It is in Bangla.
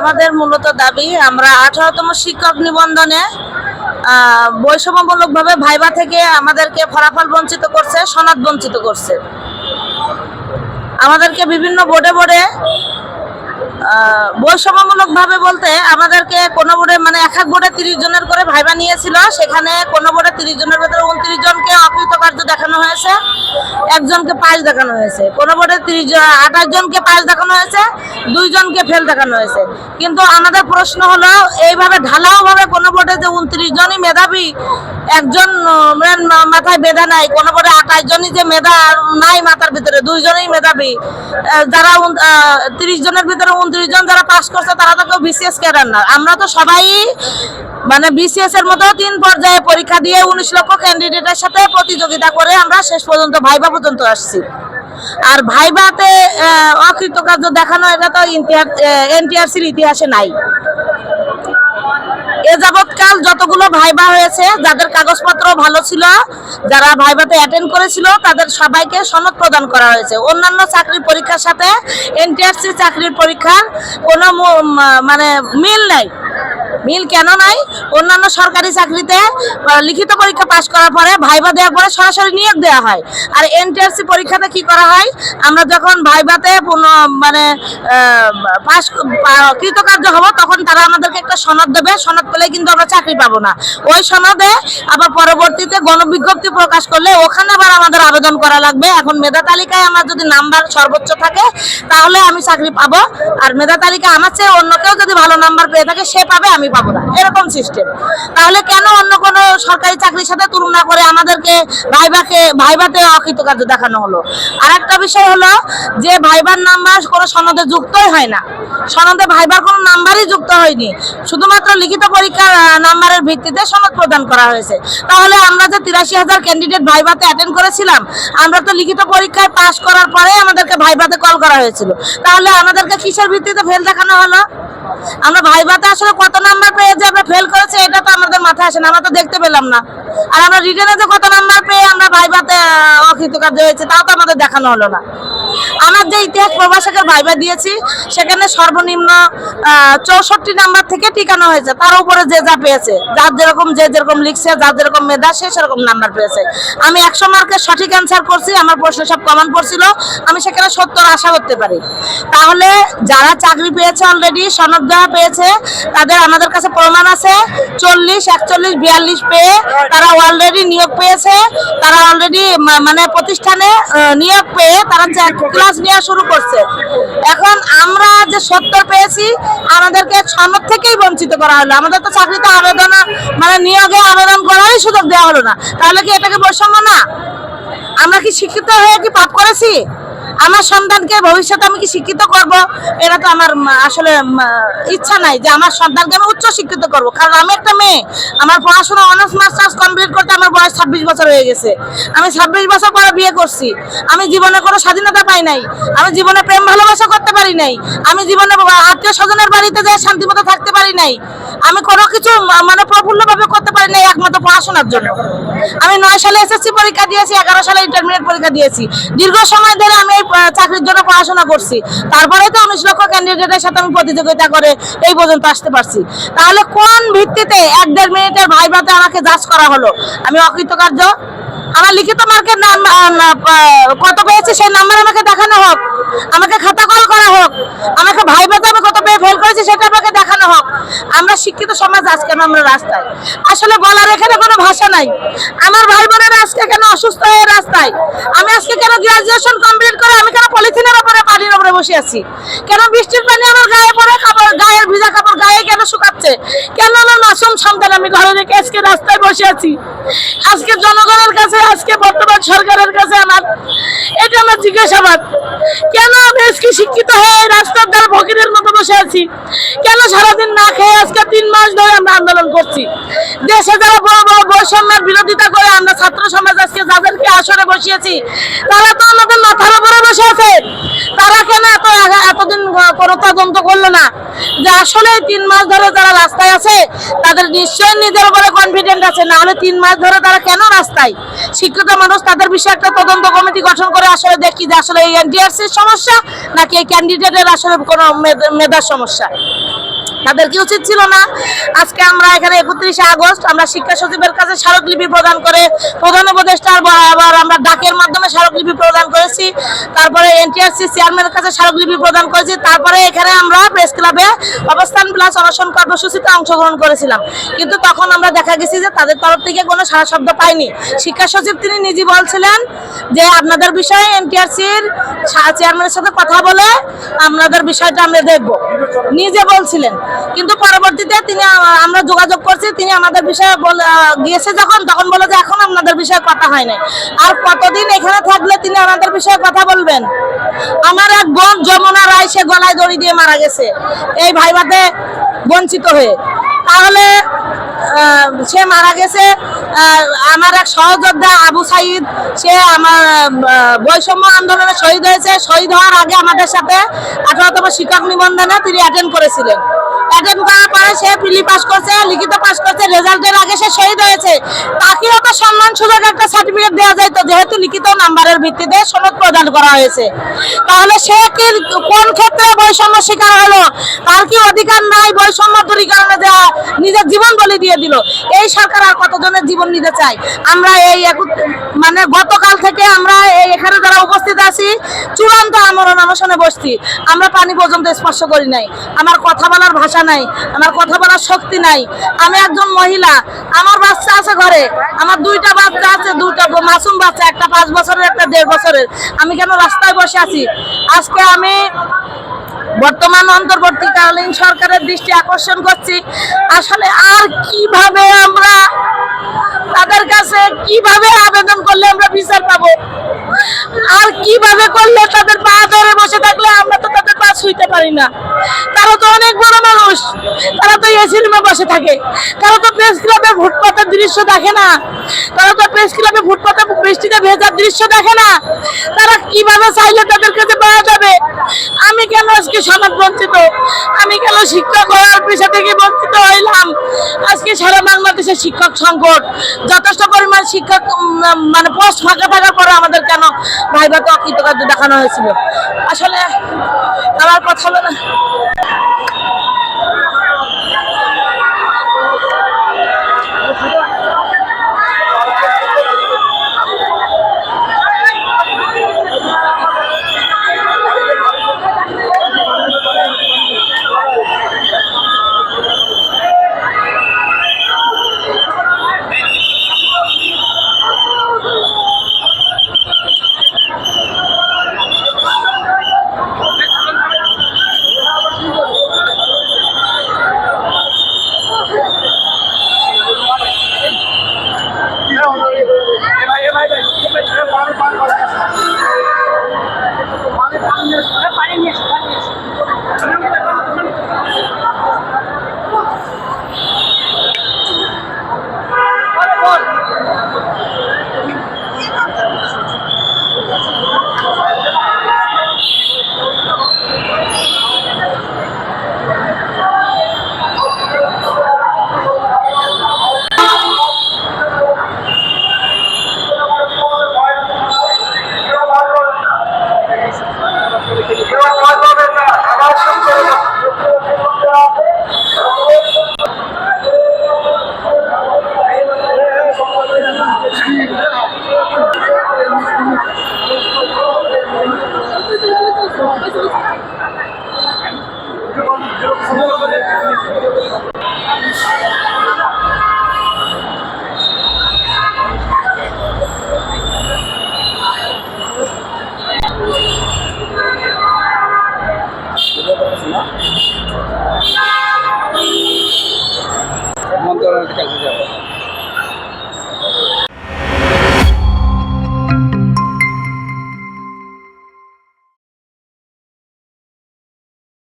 আমাদের মূলত দাবি, আমরা আঠারোতম শিক্ষক নিবন্ধনে বৈষম্যমূলকভাবে ভাইবা থেকে আমাদেরকে ফলাফল বঞ্চিত করছে, সনদ বঞ্চিত করছে। আমাদেরকে বিভিন্ন বোর্ডে বোর্ডে বৈষম্যমূলক বৈষম্যমূলকভাবে বলতে আমাদেরকে কোনো বোর্ডে মানে এক এক বোর্ডে তিরিশ জনের করে ভাইবা নিয়েছিল সেখানে কোনো বোর্ডে তিরিশ জনের ভেতরে উনত্রিশ জনকে অকৃতকার্য দেখানো হয়েছে একজনকে পাস দেখানো হয়েছে। কোনো বোর্ডে তিরিশ আঠাশ জনকে পাস দেখানো হয়েছে দুইজনকে ফেল দেখানো হয়েছে। কিন্তু আমাদের প্রশ্ন হলো এইভাবে ঢালাও ভাবে কোনো বোর্ডে যে উনত্রিশ জনই মেধাবী একজন আহ, মাথায় মেধা নাই কোনো বোর্ডে আঠাশ জনই যে মেধা নাই মাথার ভিতরে দুইজনই মেধাবী যারা তিরিশ জনের ভিতরে উনত্রিশ জন যারা পাস করছে তারা তো কেউ বিসিএস ক্যাডার না। আমরা তো সবাই মানে বিসিএস এর মতো তিন পর্যায়ে পরীক্ষা দিয়ে উনিশ লক্ষ ক্যান্ডিডেটের সাথে প্রতিযোগিতা করে আমরা শেষ পর্যন্ত ভাইবা পর্যন্ত আসছি। আর ভাইবাতে অকৃতকার্য দেখানো, এটা তো এনটিআরসির ইতিহাসে নাই। এ যাবৎকাল যতগুলো ভাইবা হয়েছে, যাদের কাগজপত্র ভালো ছিল, যারা ভাইবাতে অ্যাটেন্ড করেছিল, তাদের সবাইকে সনদ প্রদান করা হয়েছে। অন্যান্য চাকরির পরীক্ষার সাথে এনটিআরসি চাকরির পরীক্ষার কোনো মানে মিল নাই। মিল কেন নাই? অন্যান্য সরকারি চাকরিতে লিখিত পরীক্ষা পাশ করার পরে ভাইবা দেওয়ার পরে সরাসরি নিয়োগ দেওয়া হয়। আর এনটিআরসি পরীক্ষাতে কি করা হয়? আমরা যখন ভাইবাতে মানে পাশ কৃতকার্য হব, তখন তারা আমাদেরকে একটা সনদ দেবে। সনদ পেলে কিন্তু আমরা চাকরি পাবো না। ওই সনদে আবার পরবর্তীতে গণবিজ্ঞপ্তি প্রকাশ করলে ওখানে আবার আমাদের আবেদন করা লাগবে। এখন মেধা তালিকায় আমার যদি নাম্বার সর্বোচ্চ থাকে, তাহলে আমি চাকরি পাবো। আর মেধা তালিকা আমার চেয়ে অন্য কেউ যদি ভালো নাম্বার পেয়ে থাকে, সে পাবে আমি পাবো না। এরকম সিস্টেম তাহলে কেন অন্য কোনো সরকারি চাকরির সাথে তুলনা করে আমাদেরকে ভাইবাকে, ভাইবাতে অকৃতকার্য দেখানো হলো? আর একটা বিষয় হলো যে ভাইবার নাম্বার কোনো সনদে যুক্তই হয় না। সনদে ভাইবার কোনো নাম্বারই যুক্ত হয়নি। শুধুমাত্র লিখিত পরীক্ষার নাম্বারের ভিত্তিতে সনদ প্রদান করা হয়েছে। তাহলে আমরা যে তিরাশি হাজার ক্যান্ডিডেট ভাইবাতে অ্যাটেন্ড করেছিলাম, আমরা তো লিখিত পরীক্ষায় পাশ করার পরে আমাদেরকে ভাইবাতে কল করা হয়েছিল। তাহলে আমাদেরকে কিসের ভিত্তিতে ফেল দেখানো হলো? আমরা ভাইবাতে আসলে কত নাম্বার পেয়ে যে আমরা ফেল করেছি, এটা তো আমাদের মাথায় আসে না, আমরা তো দেখতে পেলাম না। আর আমরা রিটার্নে যে কত নাম্বার পেয়ে আমরা ভাইবাতে অকৃতকার্য হয়েছে, তাও তো আমাদের দেখানো হলো না। আমার যে ইতিহাস প্রভাষকের ভাইবা দিয়েছি সেখানে সর্বনিম্ন চৌষট্টি নাম্বার থেকে টিকানো হয়েছে। তার উপরে যে যা পেয়েছে যার যেরকম যে যেরকম লিখছে যার যেরকম মেধা সে সেরকম নাম্বার পেয়েছে। আমি একশো মার্কের সঠিক অ্যান্সার করছি আমার প্রশ্ন সব কমন পড়ছিল আমি সেখানে সত্তর আশা করতে পারি। তাহলে যারা চাকরি পেয়েছে অলরেডি সনদ দেওয়া পেয়েছে তাদের আমাদের কাছে প্রমাণ আছে চল্লিশ একচল্লিশ বিয়াল্লিশ পেয়ে তারা অলরেডি নিয়োগ পেয়েছে তারা অলরেডি মানে প্রতিষ্ঠানে আহ, নিয়োগ পেয়ে তারা ক্লাস নেওয়া শুরু করছে। এখন আমরা যে সত্তর পেয়েছি, আমাদেরকে সনদ থেকেই বঞ্চিত করা হলো। আমাদের তো চাকরিতে আবেদন মানে নিয়োগে আবেদন করারই সুযোগ দেওয়া হলো না। তাহলে কি এটাকে বৈষম্য না? আমরা কি শিক্ষিত হয়ে কি পাপ করেছি? আমার সন্তানকে ভবিষ্যতে আমি কি শিক্ষিত করব? এটা তো আমার আসলে ইচ্ছা নাই যে আমার সন্তানকে আমি উচ্চ শিক্ষিত করব। কারণ আমি একটা মেয়ে। আমার পড়াশোনা অনার্স, মাস্টার্স কমপ্লিট করতে আমার বয়স ছাব্বিশ বছর হয়ে গেছে। আমি ছাব্বিশ বছর পরে বিয়ে করছি। আমি জীবনে কোনো স্বাধীনতা পাই নাই। আমি জীবনে প্রেম ভালোবাসা করতে পারি নাই। আমি জীবনে আত্মীয় স্বজনের বাড়িতে যেয়ে শান্তিমতো থাকতে পারি নাই। আমি কোনো কিছু মানে প্রফুল্লভাবে করতে পারি না একমাত্র পড়াশোনার জন্য। আমি নয় সালে এসএসসি পরীক্ষা দিয়েছি, এগারো সালে ইন্টারমিডিয়েট পরীক্ষা দিয়েছি। দীর্ঘ সময় ধরে আমি এই চাকরির জন্য পড়াশোনা করছি। তারপরে তো উনিশ লক্ষ ক্যান্ডিডেটের সাথে আমি প্রতিযোগিতা করে এই পর্যন্ত আসতে পারছি। তাহলে কোন ভিত্তিতে এক দেড় মিনিটের ভাইভাতে আমাকে জাজ করা হলো? আমি অকৃতকার্য। আমার লিখিত মার্কের নাম কত পেয়েছি সেই নাম্বার আমাকে দেখানো হোক। আমাকে খাতা কল করা হোক। আমাকে ভাইভাতে আমি কত পেয়ে ফেল করেছি সেটা আমাকে দেখানো হোক। আমরা শিক্ষিত সমাজ আজ কেন আমরা রাস্তায়। আসলে বলার এখানে কোনো ভাষা নাই। আমার ভাই বোনেরা আজকে কেন অসুস্থ হয়ে রাস্তায়? আমি আজকে কেন গ্রাজুয়েশন কমপ্লিট করে আমি কেন পলিথিনের উপরে, পানির উপরে বসে আছি? কেন বৃষ্টির পানি আমার গায়ে পড়ে, কাপড়, গায়ের ভিজা কাপড় গায়ে কেন শুকাচ্ছে? কেন আমার মাসুম সন্তান আমি ঘরে রেখে আজকে রাস্তায় বসে আছি? আজকে জনগণের কাছে আজকে বর্তমান সরকারের কাছে আমার, এটা আমার জিজ্ঞাসাবাদ। কেন আমি কি শিক্ষিত হয়ে রাস্তার দ্বারা ফকিরের বসে আছি। কেন সারাদিন না খেয়ে আজকে তিন মাস ধরে আমরা আন্দোলন করছি? দেশে যারা বড় বড় বৈষম্যের বিরোধিতা করে আমরা ছাত্র সমাজ আজকে যাদেরকে আসরে বসিয়েছি, তারা তো আমাদের মাথার উপরে বসে আছে। তারা কেন এত এতদিন কোনো তদন্ত করল না? যে আসলে তিন মাস ধরে যারা রাস্তায় আছে, তাদের নিশ্চয়ই নিজের উপরে কনফিডেন্ট আছে। না হলে তিন মাস ধরে তারা কেন রাস্তায়? শিক্ষিত মানুষ, তাদের বিষয়ে একটা তদন্ত কমিটি গঠন করে আসলে দেখি যে আসলে এই এনটিআরসির সমস্যা নাকি এই ক্যান্ডিডেটের আসলে কোনো মেধা- সমস্যা। তাদের কি উচিত ছিল না? আজকে এখানে একত্রিশে আগস্ট আমরা শিক্ষা সচিবের কাছে স্মারকলিপি প্রদান করে প্রধান উপদেষ্টার আবার আমরা ডাকের মাধ্যমে স্মারকলিপি প্রদান করেছি। তারপরে এনটিআরসি চেয়ারম্যানের কাছে স্মারকলিপি প্রদান করেছি। তারপরে এখানে আমরা প্রেস ক্লাবে অবস্থান প্লাস অনশন কর্মসূচিতে অংশগ্রহণ করেছিলাম। কিন্তু তখন আমরা দেখা গেছি যে তাদের তরফ থেকে কোনো সারা শব্দ পাইনি। শিক্ষা সচিব তিনি নিজে বলছিলেন যে আপনাদের বিষয়ে এনটিআরসির চেয়ারম্যানের সাথে কথা বলে আপনাদের বিষয়টা আমরা দেখব। নিজে বলছিলেন। কিন্তু পরবর্তীতে তিনি আমরা যোগাযোগ করছি, তিনি আমাদের বিষয়ে গিয়েছে যখন, তখন বলে যে এখন আপনাদের বিষয়ে কথা হয় নাই। আর কতদিন এখানে থাকলে তিনি আমাদের বিষয়ে কথা বলবেন? আমার এক বোন যমুনা রায়, সে গলায় দড়ি দিয়ে মারা গেছে। এই ভাইবাতে বঞ্চিত হয়ে। তাহলে সে মারা গেছে আমার এক সহযোদ্ধা আবু সাইদ, সে আমার বৈষম্য আন্দোলনে শহীদ হয়েছে। শহীদ হওয়ার আগে আমাদের সাথে আঠারোতম শিক্ষক নিবন্ধনে তিনি অ্যাটেন্ড করেছিলেন। অ্যাটেন্ড করার পরে, সে প্রিলি পাস করছে, লিখিত পাস করছে রেজাল্টের আগে সে শহীদ হয়েছে। তাকেও তো সম্মান সুযোগ একটা সার্টিফিকেট দেওয়া যায় তো, যেহেতু লিখিত নাম্বারের ভিত্তিতে সনদ প্রদান করা হয়েছে। তাহলে সে কি, কোন ক্ষেত্রে বৈষম্য শিকার হলো? তার কি অধিকার নাই? বৈষম্য দূরীকরণে দেওয়া নিজের জীবন বলি দিয়ে দিল। এই সরকার আর কতজনের জীবন নিতে চায়? আমরা এই মানে গতকাল থেকে আমরা এই এখানে যারা উপস্থিত আছি, চূড়ান্ত আমরণ অনশনে বসছি। আমরা পানি পর্যন্ত স্পর্শ করি নাই। আমার কথা বলার ভাষা নাই, আমার কথা বলার শক্তি নাই। আমি একজন মহিলা, আমার বাচ্চা আছে ঘরে, আমার দুইটা বাচ্চা আছে, দুইটা মাসুম বাচ্চা, একটা পাঁচ বছরের, একটা দেড় বছরের। আমি কেন রাস্তায় বসে আছি? আজকে আমি বর্তমান অন্তর্বর্তীকালীন সরকারের দৃষ্টি আকর্ষণ করছি। আসলে আর কীভাবে আমরা তাদের কাছে কীভাবে আবেদন করলে আমরা বিচার পাবো? আর কীভাবে করলে তাদের পা ধরে বসে থাকলে আমরা তো তাদের পা ছুঁইতে পারি না। তারা তো অনেক বড় মানুষ। তারা তো এসি রুমে বসে থাকে। তারা তো প্রেস ক্লাবে ফুটপাতের দৃশ্য দেখে না। তারা তো প্রেস ক্লাবে ফুটপাতে বৃষ্টিতে ভেজার দৃশ্য দেখে না? তারা কীভাবে চাইলে তাদের কাছে পাওয়া যাবে? আমি কেন আজকে সমাজ বঞ্চিত? আমি কেন শিক্ষক হওয়ার পেশা থেকে বঞ্চিত হইলাম? আজকে সারা বাংলাদেশের শিক্ষক সংকট। যথেষ্ট পরিমাণ শিক্ষক মানে পোস্ট ফাঁকা থাকার পরে আমাদের কেন ভাইভাতে অকৃতকার্য দেখানো হয়েছিল? আসলে আমার কথা হলো না।